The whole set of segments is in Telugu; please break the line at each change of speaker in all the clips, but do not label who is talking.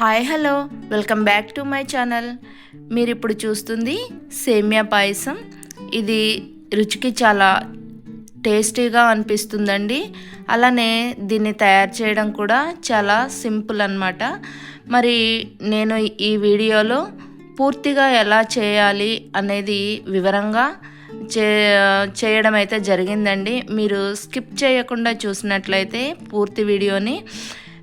Hi hello. Welcome back to my channel. మీరు ఇప్పుడు చూస్తుంది సేమియా పాయసం. ఇది రుచికి చాలా టేస్టీగా అనిపిస్తుందండి. అలానే దీన్ని తయారు చేయడం కూడా చాలా సింపుల్ అన్నమాట. మరి నేను ఈ వీడియోలో పూర్తిగా ఎలా చేయాలి అనేది వివరంగా చే చేయడం అయితే జరిగిందండి. మీరు స్కిప్ చేయకుండా చూసినట్లయితే పూర్తి వీడియోని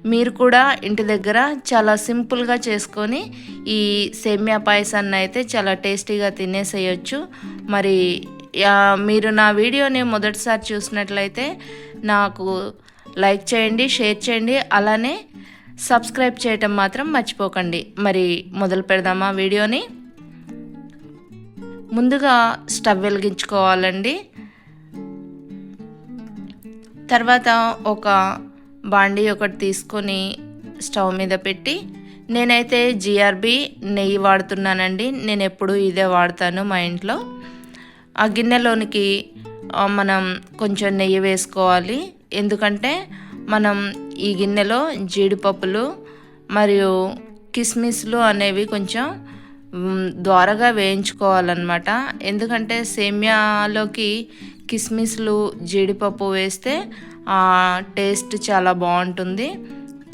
మీరు కూడా ఇంటి దగ్గర చాలా సింపుల్గా చేసుకొని ఈ సేమియా పాయసాన్ని అయితే చాలా టేస్టీగా తినేసేయచ్చు. మరి మీరు నా వీడియోని మొదటిసారి చూసినట్లయితే నాకు లైక్ చేయండి షేర్ చేయండి అలానే సబ్స్క్రైబ్ చేయటం మాత్రం మర్చిపోకండి. మరి మొదలు పెడదామా వీడియోని? ముందుగా స్టవ్ వెలిగించుకోవాలండి. తర్వాత ఒక బాండీ ఒకటి తీసుకొని స్టవ్ మీద పెట్టి నేనైతే జిఆర్బి నెయ్యి వాడుతున్నానండి. నేను ఎప్పుడు ఇదే వాడతాను మా ఇంట్లో. ఆ గిన్నెలోనికి మనం కొంచెం నెయ్యి వేసుకోవాలి. ఎందుకంటే మనం ఈ గిన్నెలో జీడిపప్పులు మరియు కిస్మిస్లు అనేవి కొంచెం ద్వారగా వేయించుకోవాలన్నమాట. ఎందుకంటే సేమ్యాలోకి కిస్మిస్లు జీడిపప్పు వేస్తే ఆ టేస్ట్ చాలా బాగుంటుంది.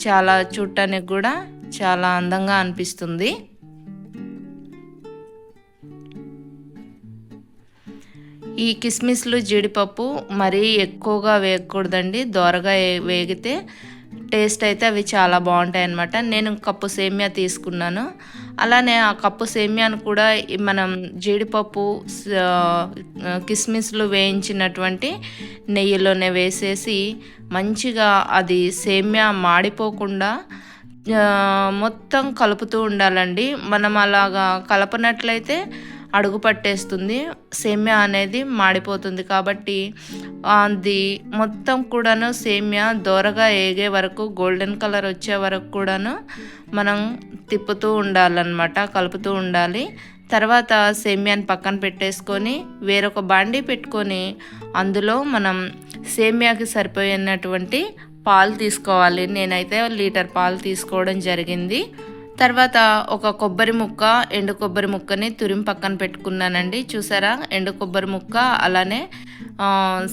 చాలా చూడటానికి కూడా చాలా అందంగా అనిపిస్తుంది. ఈ కిస్మిస్లు జీడిపప్పు మరీ ఎక్కువగా వేయకూడదండి. దోరగా వేగితే టేస్ట్ అయితే అవి చాలా బాగుంటాయి అన్నమాట నేను కప్పు సేమియా తీసుకున్నాను. అలానే ఆ కప్పు సేమియాను కూడా మనం జీడిపప్పు కిస్మిస్లు వేయించినటువంటి నెయ్యిలోనే వేసేసి మంచిగా అది సేమియా మాడిపోకుండా మొత్తం కలుపుతూ ఉండాలండి. మనం అలాగా కలపనట్లయితే అడుగు పట్టేస్తుంది. సేమ్యా అనేది మాడిపోతుంది కాబట్టి అది మొత్తం కూడాను సేమ్యా దోరగా ఏగే వరకు గోల్డెన్ కలర్ వచ్చే వరకు కూడాను మనం తిప్పుతూ ఉండాలన్నమాట కలుపుతూ ఉండాలి. తర్వాత సేమ్యాని పక్కన పెట్టేసుకొని వేరొక బాండీ పెట్టుకొని అందులో మనం సేమ్యాకి సరిపోయినటువంటి పాలు తీసుకోవాలి. నేనైతే లీటర్ పాలు తీసుకోవడం జరిగింది. తర్వాత ఒక కొబ్బరి ముక్క ఎండు కొబ్బరి ముక్కని తురిమి పక్కన పెట్టుకున్నానండి. చూసారా? ఎండు కొబ్బరి ముక్క అలానే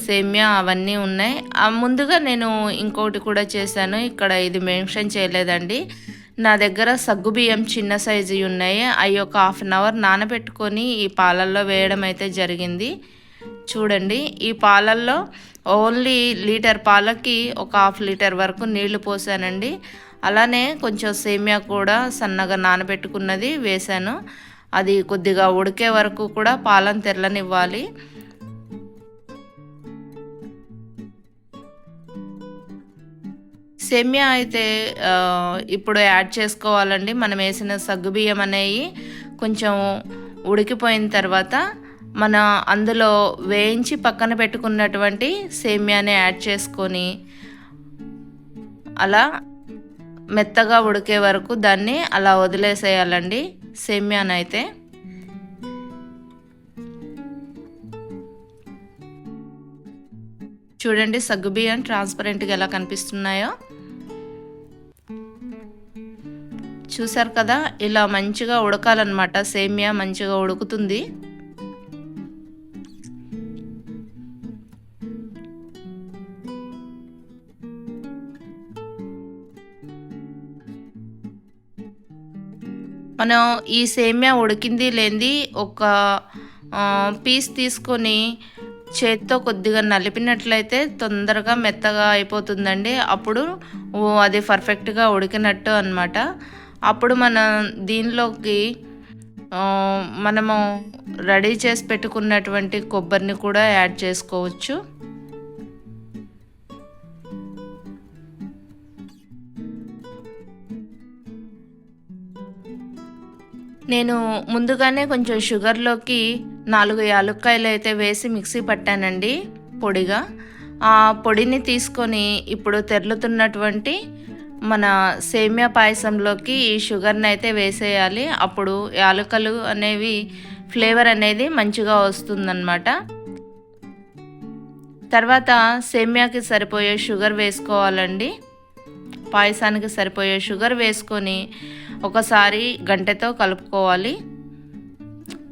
సేమ్యా అవన్నీ ఉన్నాయి. ముందుగా నేను ఇంకోటి కూడా చేశాను. ఇక్కడ ఇది మెన్షన్ చేయలేదండి. నా దగ్గర సగ్గుబియ్యం చిన్న సైజు ఉన్నాయి. అవి ఒక హాఫ్ అన్ అవర్ నానబెట్టుకొని ఈ పాలల్లో వేయడం అయితే జరిగింది. చూడండి ఈ పాలల్లో ఓన్లీ లీటర్ పాలకి ఒక హాఫ్ లీటర్ వరకు నీళ్ళు పోసానండి. అలానే కొంచెం సేమియా కూడా సన్నగా నానబెట్టుకున్నది వేశాను అది కొద్దిగా ఉడికే వరకు కూడా పాలను తెల్లనివ్వాలి సేమియా అయితే ఇప్పుడు యాడ్ చేసుకోవాలండి. మనం వేసిన సగ్గుబియ్యం అనేవి కొంచెం ఉడికిపోయిన తర్వాత మన అందులో వేయించి పక్కన పెట్టుకున్నటువంటి సేమియాని యాడ్ చేసుకొని అలా మెత్తగా ఉడికే వరకు దాన్ని అలా వదిలేసేయాలండి సేమియానైతే. చూడండి సగ్గుబియ్యం ట్రాన్స్పరెంట్గా ఎలా కనిపిస్తున్నాయో. చూసారు కదా ఇలా మంచిగా ఉడకాలన్నమాట సేమియా మంచిగా ఉడుకుతుంది. మనం ఈ సేమియా ఉడికింది లేనిది ఒక పీస్ తీసుకొని చేత్తో కొద్దిగా నలిపినట్లయితే తొందరగా మెత్తగా అయిపోతుందండి. అప్పుడు ఓ, అది పర్ఫెక్ట్గా ఉడికినట్టు అనమాట అప్పుడు మనం దీనిలోకి మనము రెడీ చేసి పెట్టుకున్నటువంటి కొబ్బరిని కూడా యాడ్ చేసుకోవచ్చు. నేను ముందుగానే కొంచెం షుగర్లోకి నాలుగు యాలుక్కాయలు అయితే వేసి మిక్సీ పట్టానండి పొడిగా. ఆ పొడిని తీసుకొని ఇప్పుడు తెరులుతున్నటువంటి మన సేమియా పాయసంలోకి ఈ షుగర్ని అయితే వేసేయాలి. అప్పుడు యాలకలు అనేవి ఫ్లేవర్ అనేది మంచిగా వస్తుందన్నమాట. తర్వాత సేమియాకి సరిపోయే షుగర్ వేసుకోవాలండి. పాయసానికి సరిపోయే షుగర్ వేసుకొని ఒకసారి గంటెతో కలుపుకోవాలి.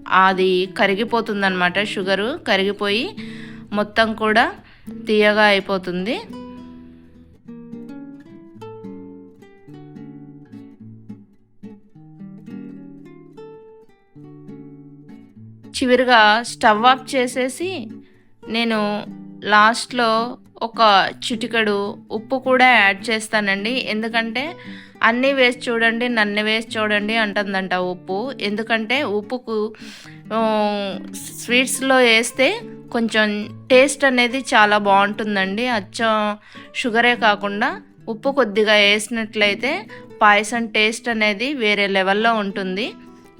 అది కరిగిపోతుందన్నమాట షుగరు కరిగిపోయి మొత్తం కూడా తీయగా అయిపోతుంది. చివరిగా స్టవ్ ఆఫ్ చేసేసి నేను లాస్ట్లో ఒక చిటికెడు ఉప్పు కూడా యాడ్ చేస్తానండి. ఎందుకంటే అన్నీ వేసి చూడండి నన్ను వేసి చూడండి అంటుందంట ఉప్పు. ఎందుకంటే ఉప్పుకు స్వీట్స్లో వేస్తే కొంచెం టేస్ట్ అనేది చాలా బాగుంటుందండి. అచ్చం షుగరే కాకుండా ఉప్పు కొద్దిగా వేసినట్లయితే పాయసం టేస్ట్ అనేది వేరే లెవెల్లో ఉంటుంది.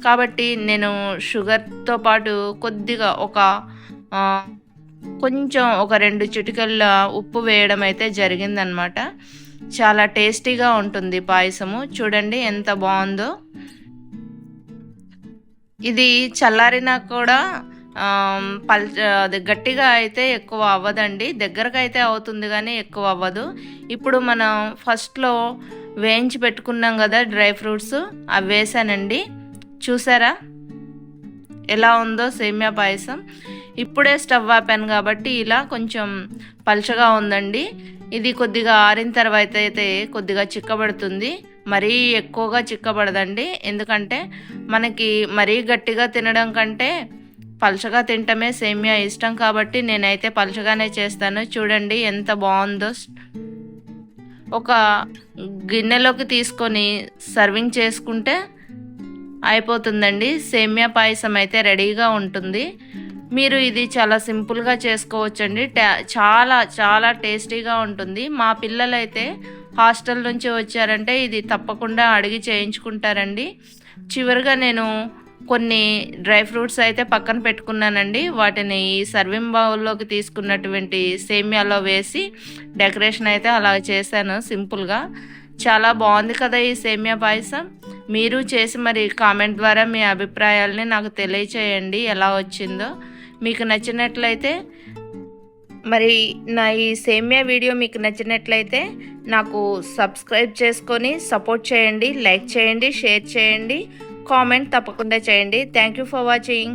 కాబట్టి నేను షుగర్తో పాటు కొద్దిగా ఒక కొంచెం ఒక రెండు చిటికల ఉప్పు వేయడం అయితే జరిగిందనమాట. చాలా టేస్టీగా ఉంటుంది పాయసము. చూడండి ఎంత బాగుందో. ఇది చల్లారినా కూడా పల్ అది గట్టిగా అయితే ఎక్కువ అవ్వదండి. దగ్గరకు అయితే అవుతుంది కానీ ఎక్కువ అవ్వదు. ఇప్పుడు మనం ఫస్ట్లో వేయించి పెట్టుకున్నాం కదా డ్రై ఫ్రూట్స్ అవి వేసానండి. చూసారా? ఎలా ఉందో సేమియా పాయసం. ఇప్పుడే స్టవ్ ఆపాను కాబట్టి ఇలా కొంచెం పలుచగా ఉందండి. ఇది కొద్దిగా ఆరిన తర్వాత అయితే కొద్దిగా చిక్కబడుతుంది. మరీ ఎక్కువగా చిక్కబడదండి. ఎందుకంటే మనకి మరీ గట్టిగా తినడం కంటే పలుచగా తినటమే సేమియా ఇష్టం కాబట్టి నేనైతే పలుచగానే చేస్తాను. చూడండి ఎంత బాగుందో. ఒక గిన్నెలోకి తీసుకొని సర్వింగ్ చేసుకుంటే అయిపోతుందండి. సేమియా పాయసం అయితే రెడీగా ఉంటుంది. మీరు ఇది చాలా సింపుల్గా చేసుకోవచ్చండి. టా- చాలా చాలా టేస్టీగా ఉంటుంది. మా పిల్లలైతే హాస్టల్ నుంచి వచ్చారంటే ఇది తప్పకుండా అడిగి చేయించుకుంటారండి. చివరిగా నేను కొన్ని డ్రై ఫ్రూట్స్ అయితే పక్కన పెట్టుకున్నానండి. వాటిని ఈ సర్వింగ్ బౌల్లోకి తీసుకున్నటువంటి సేమియాలో వేసి డెకరేషన్ అయితే అలా చేశాను సింపుల్గా చాలా బాగుంది కదా ఈ సేమియా పాయసం. మీరు చేసి మరి కామెంట్ ద్వారా మీ అభిప్రాయాల్ని నాకు తెలియచేయండి. ఎలా వచ్చిందో. మీకు నచ్చినట్లయితే మరి నా ఈ సేమియా వీడియో మీకు నచ్చినట్లయితే నాకు సబ్స్క్రైబ్ చేసుకొని సపోర్ట్ చేయండి లైక్ చేయండి షేర్ చేయండి కామెంట్ తప్పకుండా చేయండి. Thank you for watching.